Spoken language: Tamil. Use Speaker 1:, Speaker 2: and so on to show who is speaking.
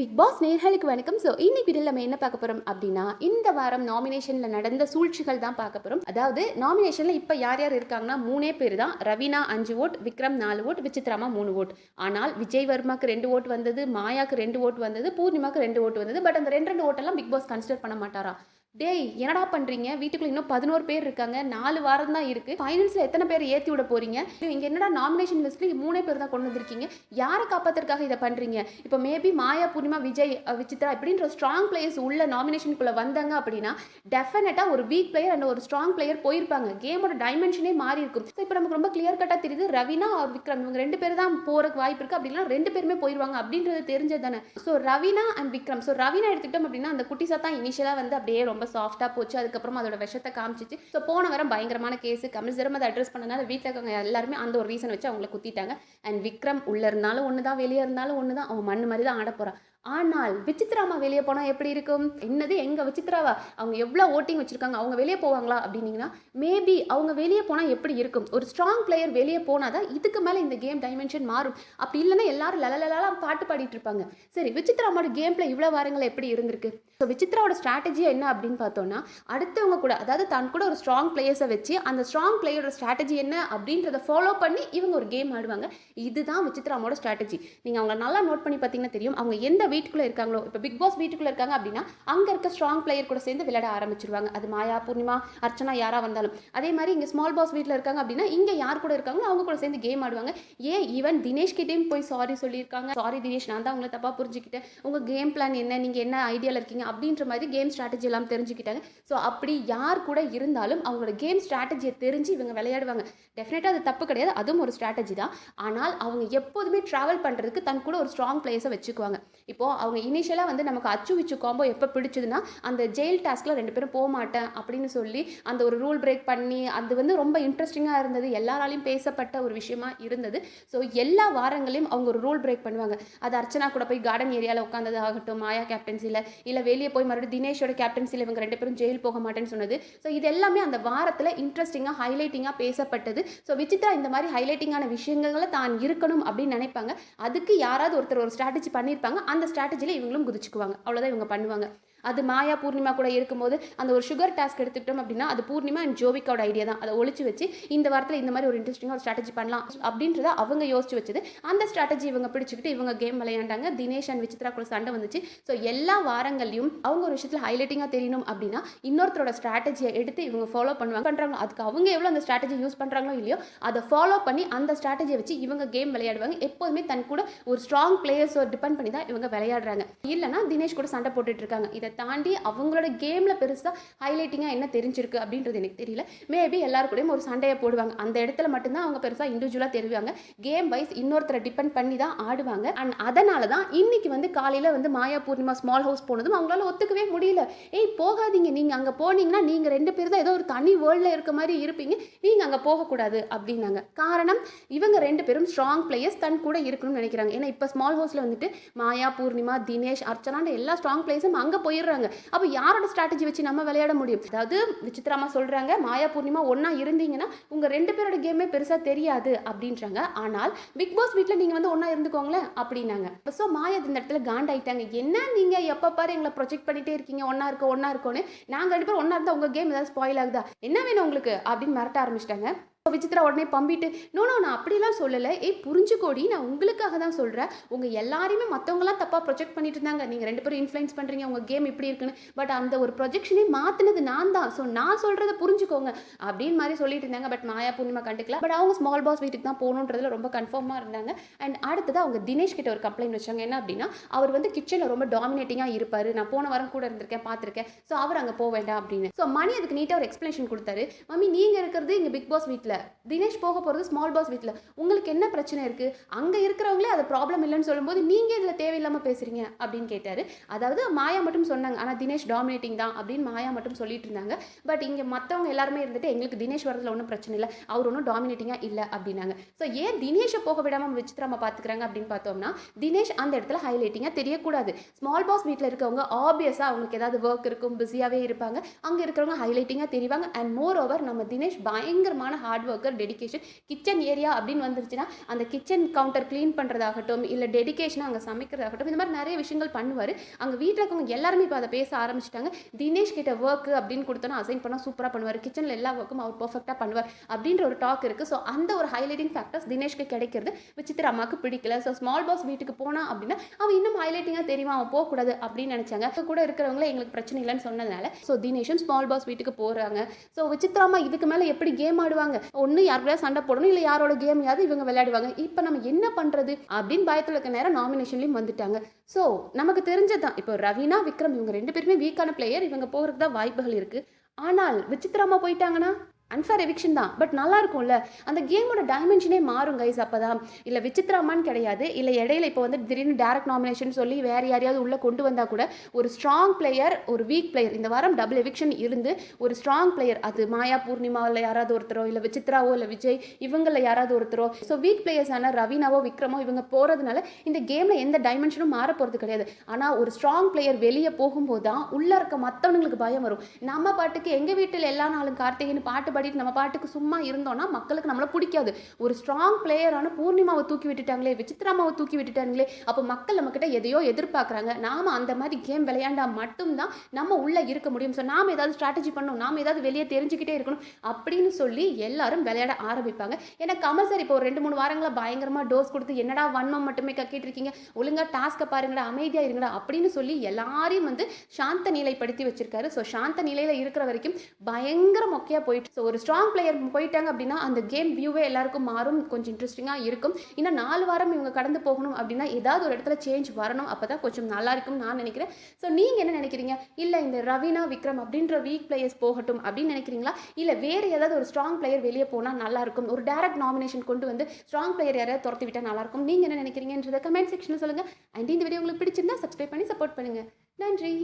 Speaker 1: பிக் பாஸ் நேர்களுக்கு வணக்கம். ஸோ இன்னைக்கு வீடியோ நம்ம என்ன பார்க்க போகிறோம் அப்படின்னா இந்த வாரம் நாமினேஷனில் நடந்த சூழ்ச்சிகள் தான் பார்க்க போகிறோம் அதாவது நாமினேஷனில் இப்போ யார் யார் இருக்காங்கன்னா மூணே பேர் தான். ரவீனா அஞ்சு ஓட் விக்ரம் நாலு ஓட் விசித்ராமா மூணு ஓட் ஆனால் விஜய் வர்மாக்கு ரெண்டு ஓட் வந்தது மாயாக்கு ரெண்டு ஓட் வந்தது பூர்ணிமாக்கு ரெண்டு ஓட் வந்தது. பட் அந்த ரெண்டு ரெண்டு ஓட்டெல்லாம் பிக் பாஸ் கன்சிடர் பண்ண மாட்டாரா? டேய் என்னடா பண்ணுறீங்க வீட்டுக்குள்ள இன்னும் பதினோரு பேர் இருக்காங்க. நாலு வாரம் தான் இருக்குது ஃபைனல்ஸில் எத்தனை பேர் ஏற்றி விட போறீங்க? இங்கே என்னடா நாமினேஷன் லிஸ்ட்டில் மூணே பேர் தான் கொண்டு வந்திருக்கீங்க? யாரை காப்பாத்துறதுக்காக இதை பண்ணுறீங்க இப்போ மேபி மாயா பூர்ணிமா விஜய் விசித்ரா இப்படின்ற ஸ்ட்ராங் பிளேயர்ஸ் உள்ள நாமினேஷனுக்குள்ளே வந்தாங்க அப்படின்னா டெஃபினட்டாக ஒரு வீக் பிளேயர் அண்ட் ஒரு ஸ்ட்ராங் பிளேயர் போயிருப்பாங்க. கேமோட டைமென்ஷனே மாறி இருக்கும். ஸோ இப்போ நமக்கு ரொம்ப கிளியர் கட்டாக தெரியுது ரவினா அவர் விக்ரம். இவங்க ரெண்டு பேர் தான் போகிறக்கு வாய்ப்பு இருக்குது அப்படின்னா ரெண்டு பேருமே போயிருவாங்க அப்படின்றது தெரிஞ்சது தானே? So Raveena and Vikram. So Raveena எடுத்துக்கிட்டோம் அப்படின்னா அந்த குட்டி தான் இனிஷியலாக வந்து அப்படியே ரொம்ப ரொம்ப சாஃப்டாக போச்சு. அதுக்கப்புறம் அதோட விஷத்தை காமிச்சிச்சு. ஸோ போன வாரம் பயங்கரமான கேஸ் கமல் சிரம் அதை அட்ரஸ் பண்ணனால வீட்டில் இருக்கவங்க எல்லாருமே அந்த ஒரு ரீசன் வச்சு அவங்கள குத்திட்டாங்க. அண்ட் விக்ரம் உள்ளே இருந்தாலும் ஒன்று தான் வெளியே இருந்தாலும் ஒன்று தான் அவன் மண் மாதிரி தான் ஆட போகிறான் ஆனால் விசித்ராமா வெளியே போனால் எப்படி இருக்கும்? என்னது எங்கள் விசித்ராவா அவங்க எவ்வளோ ஓட்டிங் வச்சுருக்காங்க? அவங்க வெளியே போவாங்களா அப்படின்னீங்கன்னா மேபி அவங்க வெளியே போனால் எப்படி இருக்கும்? ஒரு ஸ்ட்ராங் பிளேயர் வெளியே போனால் தான் இதுக்கு மேலே இந்த கேம் டைமென்ஷன் மாறும். அப்படி இல்லைன்னா எல்லாரும் லலலலாம் பாட்டு பாடிட்டு இருப்பாங்க. சரி விசித்ராமோட கேம் இவ்வளோ வாரங்கள் எப்படி இருந்திருக்கு? ஸோ விசித்ராவோட ஸ்ட்ராட்டஜி என்ன அப்படின்னு பார்த்தோம்னா அடுத்தவங்க கூட அதாவது தன் கூட ஒரு ஸ்ட்ராங் பிளேயர்ஸை வச்சு அந்த ஸ்ட்ராங் பிளேயரோட ஸ்ட்ராட்டஜி என்ன அப்படின்றத ஃபாலோ பண்ணி இவங்க ஒரு கேம் ஆடுவாங்க. இதுதான் விசித்ராமோட ஸ்ட்ராட்டஜி நீங்கள் அவங்கள நல்லா நோட் பண்ணி பார்த்தீங்கன்னா தெரியும் அவங்க எந்த வீட்டுக்குள்ளே இருக்காங்களோ இப்போ பிக் பாஸ் வீட்டுக்குள்ளே இருக்காங்க அப்படின்னா அங்கே இருக்க ஸ்ட்ராங் பிளேயர் கூட சேர்ந்து விளையாட ஆரம்பிச்சிருவாங்க. அது மாயா பூர்ணிமா அர்ச்சனா யாராக வந்தாலும். அதே மாதிரி இங்கே ஸ்மால் பாஸ் வீட்டில் இருக்காங்க அப்படின்னா இங்கே யார் கூட இருக்காங்களோ அவங்க கூட சேர்ந்து கேம் ஆடுவாங்க. ஏன் ஈவன் தினேஷ் கிட்டேயும் போய் சாரி சொல்லியிருக்காங்க? சாரி தினேஷ் நான் தான் உங்களை தப்பாக புரிஞ்சுக்கிட்டேன். உங்கள் கேம் பிளான் என்ன? நீங்கள் என்ன ஐடியாவில் இருக்கீங்க? அப்படின்ற மாதிரி கேம் ஸ்ட்ராட்டஜி எல்லாம் தெரிஞ்சுக்கிட்டாங்க. ஸோ அப்படி யார் கூட இருந்தாலும் அவங்களோட கேம் ஸ்ட்ராட்டஜியை தெரிஞ்சு இவங்க விளையாடுவாங்க. டெஃபினட்டாக அது தப்பு கிடையாது. அதுவும் ஒரு ஸ்ட்ராட்டஜி தான். ஆனால் அவங்க எப்போதுமே ட்ராவல் பண்ணுறதுக்கு தன் கூட ஒரு ஸ்ட்ராங் பிளேஸை வச்சுக்குவாங்க. இப்போது அவங்க இனிஷியலாக வந்து நமக்கு அச்சு விச்சு காம்போ எப்போ பிடிச்சதுன்னா அந்த ஜெயில் டாஸ்கில் ரெண்டு பேரும் போக மாட்டேன் அப்படின்னு சொல்லி அந்த ஒரு ரூல் பிரேக் பண்ணி அது வந்து ரொம்ப இன்ட்ரெஸ்டிங்காக இருந்தது. எல்லாராலையும் பேசப்பட்ட ஒரு விஷயமா இருந்தது. ஸோ எல்லா வாரங்களையும் அவங்க ஒரு ரூல் பிரேக் பண்ணுவாங்க. அது அர்ச்சனா கூட போய் கார்டன் ஏரியாவில் உட்காந்தது ஆகட்டும் மாயா கேப்டன்சியில் இல்லை வெளியே போய் மறுபடியும் தினேஷோட கேப்டன்சியில் இவங்க ரெண்டு பேரும் ஜெயில் போக மாட்டேன்னு சொன்னது. ஸோ இது எல்லாமே அந்த வாரத்தில் இன்ட்ரெஸ்டிங்காக ஹைலைட்டிங்காக பேசப்பட்டது. ஸோ விசித்ரா இந்த மாதிரி ஹைலைட்டிங்கான விஷயங்களை தான் இருக்கணும் அப்படின்னு நினைப்பாங்க. அதுக்கு யாராவது ஒருத்தர் ஒரு ஸ்ட்ராட்டஜி பண்ணியிருப்பாங்க அந்த ஸ்ட்ராட்டஜியில் இவங்களும் குதிச்சுக்குவாங்க. அவ்வளோதான் இவங்க பண்ணுவாங்க. அது மாயா பூர்ணிமா கூட இருக்கும்போது அந்த ஒரு சுகர் டாஸ்க் எடுத்துக்கிட்டோம் அப்படின்னா அது பூர்ணிமா அண்ட் ஜோவிக்காவோட ஐடியா தான். அதை ஒழிச்சு வச்சு இந்த வாரத்தில் இந்த மாதிரி ஒரு இன்ட்ரெஸ்டிங்காக ஒரு ஸ்ட்ராட்டஜி பண்ணலாம் அப்படின்றத அவங்க யோசிச்சு வச்சது. அந்த ஸ்ட்ராட்டஜி இவங்க பிடிச்சிக்கிட்டு இவங்க கேம் விளையாண்டாங்க. தினேஷ் அண்ட் விசித்ரா கூட சண்டை வந்துச்சு. ஸோ எல்லா வாரங்களையும் அவங்க ஒரு விஷயத்தில் ஹைலைட்டிங்காக தெரியணும் அப்படின்னா இன்னொருத்தரோட ஸ்ட்ராட்டஜியை எடுத்து இவங்க ஃபாலோ பண்ணுவாங்க. பண்ணுறாங்க அதுக்கு அவங்க எவ்வளோ அந்த ஸ்ட்ராட்டஜி யூஸ் பண்ணுறாங்களோ இல்லையோ அதை ஃபாலோ பண்ணி அந்த ஸ்ட்ராட்டஜியை வச்சு இவங்க கேம் விளையாடுவாங்க. எப்போதுமே தன் கூட ஒரு ஸ்ட்ராங் பிளேயர்ஸை டிபெண்ட் பண்ணி தான் இவங்க விளையாடுறாங்க. இல்லைனா தினேஷ் கூட சண்டை போட்டுட்டு இருக்காங்க. இதை தாண்டி அவங்களோட கேமில் பெருசாக ஹைலைட்டிங்காக என்ன தெரிஞ்சிருக்கு அப்படின்றது எனக்கு தெரியல. மேபி எல்லாருக்கூடையும் ஒரு சண்டையை போடுவாங்க. அந்த இடத்துல மட்டும்தான் அவங்க பெருசாக இண்டிவிஜுவலாக தெரிவாங்க. கேம் வைஸ் இன்னொருத்தரை டிபெண்ட் பண்ணி தான் ஆடுவாங்க. அண்ட் அதனால தான் இன்னைக்கு வந்து காலையில் வந்து மாயா பூர்ணிமா ஸ்மால் ஹவுஸ் போனதும் அவங்களால ஒத்துக்கவே முடியல. ஏய் போகாதீங்க. நீங்கள் அங்கே போனீங்கன்னா நீங்கள் ரெண்டு பேர் தான் ஏதோ ஒரு தனி வேர்ல்டில் இருக்க மாதிரி இருப்பீங்க. நீங்கள் அங்கே போகக்கூடாது அப்படின்னாங்க. காரணம் இவங்க ரெண்டு பேரும் ஸ்ட்ராங் பிளேயர்ஸ் தன் கூட இருக்கணும்னு நினைக்கிறாங்க. ஏன்னா இப்போ ஸ்மால் ஹவுஸில் வந்துட்டு மாயா பூர்ணிமா தினேஷ் அர்ச்சனான்ற எல்லா ஸ்ட்ராங் பிளேயர்ஸும் அங்கே போய் போயிடுறாங்க. அப்போ யாரோட ஸ்ட்ராட்டஜி வச்சு நம்ம விளையாட முடியும்? அதாவது விசித்திரமா சொல்கிறாங்க மாயா பூர்ணிமா ஒன்றா இருந்தீங்கன்னா உங்கள் ரெண்டு பேரோட கேமே பெருசாக தெரியாது அப்படின்றாங்க. ஆனால் பிக் பாஸ் வீட்டில் நீங்கள் வந்து ஒன்றா இருந்துக்கோங்களேன் அப்படின்னாங்க. ஸோ மாயா இந்த இடத்துல காண்டாயிட்டாங்க. என்ன நீங்கள் எப்போ பாரு எங்களை ப்ரொஜெக்ட் பண்ணிகிட்டே இருக்கீங்க ஒன்றா இருக்கோ ஒன்றா இருக்கோன்னு. நாங்கள் ரெண்டு பேரும் ஒன்றா இருந்தால் உங்கள் கேம் ஏதாவது ஸ்பாயில் ஆகுதா? என்ன வேணும் உங்களுக்கு? அப்படின்னு மிரட்ட ஆரம்பிச்சிட்டாங்க. விசித்ரா உடனே பம்பிட்டு நோ நோ நான் அப்படிலாம் சொல்லலை. ஏய் புரிஞ்சுக்கோடி நான் உங்களுக்காக தான் சொல்கிறேன் உங்கள் எல்லாரையுமே மற்றவங்களாம் தப்பாக ப்ரொஜெக்ட் பண்ணிட்டு இருந்தாங்க. நீங்கள் ரெண்டு பேரும் இன்ஃப்ளூயன்ஸ் பண்ணுறீங்க உங்கள் கேம் இப்படி இருக்குன்னு. பட் அந்த ஒரு ப்ரொஜெக்ஷனே மாற்றினது நான் தான். ஸோ நான் சொல்கிறத புரிஞ்சுக்கோங்க. அப்படின்னு மாதிரி சொல்லிட்டு இருந்தாங்க. பட் மாயா பூர்ணிமா கண்டுக்கல. பட் அவங்க ஸ்மால் பாஸ் வீட்டுக்கு தான் போகணுன்றதுல ரொம்ப கன்ஃபார்மாக இருந்தாங்க. அண்ட் அடுத்தது அவங்க தினேஷ் கிட்ட ஒரு கம்ப்ளைண்ட் வச்சாங்க. என்ன அப்படின்னா அவர் வந்து கிச்சனில் ரொம்ப டாமினேட்டிங்காக இருப்பார். நான் போன வாரம் கூட இருந்திருக்கேன் பார்த்துருக்கேன். ஸோ அவர் அங்கே போக வேண்டாம் அப்படின்னு. ஸோ மணி அதுக்கு நீட்டாக ஒரு எக்ஸ்ப்ளனேஷன் கொடுத்தாரு. மம்மி நீங்கள் இருக்கிறது இங்கே பிக் பாஸ் வீட்டில் தினேஷ் போக போகிறது ஸ்மால் பாஸ் வீட்டில் உங்களுக்கு என்ன பிரச்சனை இருக்குது அங்கே இருக்கிறவங்களே அது ப்ராப்ளம் இல்லைன்னு சொல்லும்போது நீங்கள் இதில் தேவையில்லாமல் பேசுகிறீங்க அப்படின்னு கேட்டார். அதாவது மாயா மட்டும் சொன்னாங்க. ஆனால் தினேஷ் டாமினேட்டிங் தான் அப்படின்னு மாயா மட்டும் சொல்லிட்டு இருந்தாங்க. பட் இங்கே மற்றவங்க எல்லாருமே இருந்துட்டு எங்களுக்கு தினேஷ் வரதுல ஒன்றும் பிரச்சனை இல்லை. அவர் ஒன்றும் டாமினேட்டிங்காக இல்லை அப்படின்னாங்க. ஸோ ஏன் தினேஷை போக விடாமல் விசித்ராமா பார்த்துக்கிறாங்க அப்படின்னு பார்த்தோம்னா தினேஷ் அந்த இடத்துல ஹைலைட்டிங்காக தெரியக்கூடாது. ஸ்மால் பாஸ் வீட்டில் இருக்கவங்க ஆப்வியஸாக அவங்களுக்கு ஏதாவது ஒர்க் இருக்கும் பிஸியாகவே இருப்பாங்க. அங்கே இருக்கிறவங்க ஹைலைட்டிங்காக தெரிவாங்க. அண்ட் மோர் ஓவர் நம்ம தினேஷ் பயங்கரமான hard worker dedication kitchen area அப்படின்னு வந்துருச்சுன்னா அந்த கிச்சன் கவுண்டர் க்ளீன் பண்ணுறதாகட்டும் இல்லை டெடிகேஷனாக அங்கே சமைக்கிறதாகட்டும் இந்த மாதிரி நிறைய விஷயங்கள் பண்ணுவார். அங்கே வீட்டில் இருக்கவங்க எல்லாருமே இப்போ அதை பேச ஆரம்பிச்சிட்டாங்க. தினேஷ் கிட்ட ஒர்க் அப்படின்னு கொடுத்தோன்னா அசைன் பண்ணால் சூப்பராக பண்ணுவார். கிச்சனில் எல்லா ஒர்க்கும் அவர் பர்ஃபெக்டாக பண்ணுவார் அப்படின்ற ஒரு டாக் இருக்குது ஸோ அந்த ஒரு ஹைலைட்டிங் ஃபேக்டர்ஸ் தினேஷ்க்கு கிடைக்கிறது. விசித்திர அம்மாவுக்கு பிடிக்கல. ஸோ ஸ்மால் பாஸ் வீட்டுக்கு போனால் அப்படின்னா அவன் இன்னும் ஹைலைட்டிங்காக தெரியுமா? அவன் போகக்கூடாது அப்படின்னு நினச்சாங்க. இப்போ கூட இருக்கிறவங்கள எங்களுக்கு பிரச்சனை இல்லைன்னு சொன்னதுனால ஸோ தினேஷும் ஸ்மால் பாஸ் வீட்டுக்கு போகிறாங்க ஸோ விசித்ராமா இதுக்கு மேலே எப்படி கேம் ஆடுவாங்க? ஒன்று யார் கூட சண்டை போடணும் இல்லை யாரோட கேமையாவது இவங்க விளையாடுவாங்க. இப்போ நம்ம என்ன பண்ணுறது அப்படின்னு பயத்தில் இருக்க நேரம் நாமினேஷன்லேயும் வந்துட்டாங்க. ஸோ நமக்கு தெரிஞ்சதுதான். இப்போ ரவீனா விக்ரம் இவங்க ரெண்டு பேருமே வீக்கான பிளேயர் இவங்க போகிறதுக்கு தான் வாய்ப்புகள் இருக்குது ஆனால் விசித்திரமா போயிட்டாங்கன்னா? அன்ஃபேர் எவிக்ஷன் தான். பட் நல்லா இருக்கும்ல அந்த கேமோட டைமென்ஷனே மாறும் கைஸ் அப்போ தான் இல்லை விசித்ராமான்னு கிடையாது. இல்லை இடையில இப்போ வந்து திடீர்னு டேரக்ட் நாமினேஷன் சொல்லி வேறு யாரையாவது உள்ளே கொண்டு வந்தால் கூட ஒரு ஸ்ட்ராங் பிளேயர் ஒரு வீக் பிளேயர் இந்த வாரம் டபுள் எவிக்ஷன் இருந்து ஒரு ஸ்ட்ராங் பிளேயர் அது மாயா பூர்ணிமாவில் யாராவது ஒருத்தரோ இல்லை விசித்ராவோ இல்லை விஜய் இவங்களில் யாராவது ஒருத்தரோ ஸோ வீக் பிளேயர்ஸான ரவீனாவோ விக்ரமோ இவங்க போகிறதுனால இந்த கேமில் எந்த டைமென்ஷனும் மாற போகிறது கிடையாது. ஆனால் ஒரு ஸ்ட்ராங் பிளேயர் வெளியே போகும்போது தான் உள்ளே இருக்க மற்றவங்களுக்கு பயம் வரும். நம்ம பாட்டுக்கு எங்கள் வீட்டில் எல்லா நாளும் கார்த்திகைன்னு பாட்டு பாடிட்டு நம்ம பாட்டுக்கு சும்மா இருந்தோம்னா மக்களுக்கு நம்மளை பிடிக்காது. ஒரு ஸ்ட்ராங் பிளேயரான பூர்ணிமாவை தூக்கி விட்டுட்டாங்களே விசித்ராமாவை தூக்கி விட்டுட்டாங்களே அப்போ மக்கள் நம்மக்கிட்ட எதையோ எதிர்பார்க்குறாங்க. நாம அந்த மாதிரி கேம் விளையாண்டா மட்டும்தான் நம்ம உள்ளே இருக்க முடியும். ஸோ நாம் ஏதாவது ஸ்ட்ராட்டஜி பண்ணணும் நாம ஏதாவது வெளியே தெரிஞ்சுக்கிட்டே இருக்கணும் அப்படின்னு சொல்லி எல்லாரும் விளையாட ஆரம்பிப்பாங்க. ஏன்னா கமல் சார் இப்போ ஒரு ரெண்டு மூணு வாரங்களாக பயங்கரமாக டோஸ் கொடுத்து என்னடா வன்மம் மட்டுமே கக்கிட்டு இருக்கீங்க? ஒழுங்கா டாஸ்க்கை பாருங்கடா அமைதியாக இருங்கடா அப்படின்னு சொல்லி எல்லாரையும் வந்து சாந்த நிலைப்படுத்தி வச்சிருக்காரு. ஸோ சாந்த நிலையில் இருக்கிற வரைக்கும் பயங்கர மொக்கையாக போயிட்டு ஸோ ஒரு ஸ்ட்ராங் பிளேயர் போயிட்டாங்க அப்படின்னா அந்த கேம் வியூவே எல்லாருக்கும் மாறும். கொஞ்சம் இன்ட்ரெஸ்டிங்காக இருக்கும். இன்னும் நாலு வாரம் இவங்க கடந்து போகணும் அப்படின்னா ஏதாவது ஒரு இடத்துல சேஞ்ச் வரணும். அப்போ தான் கொஞ்சம் நல்லா இருக்கும்னு நான் நினைக்கிறேன். ஸோ நீங்கள் என்ன நினைக்கிறீங்க? இல்லை இந்த ரவீனா விக்ரம் அப்படின்ற வீக் பிளேயர்ஸ் போகட்டும் அப்படின்னு நினைக்கிறீங்களா? இல்லை வேறு ஏதாவது ஒரு ஸ்ட்ராங் பிளேயர் வெளியே போனால் நல்லாயிருக்கும் ஒரு டேரக்ட் நாமினேஷன் கொண்டு வந்து ஸ்ட்ராங் பிளேயர் யாரையாவது துரத்தி விட்டால் நல்லா இருக்கும்? நீங்கள் என்ன நினைக்கிறீங்கன்றத கமெண்ட் செக்ஷனில் சொல்லுங்கள் அண்ட் இந்த வீடியோ உங்களுக்கு பிடிச்சிருந்தா சப்ஸ்கிரைப் பண்ணி சப்போர்ட் பண்ணுங்கள் நன்றி.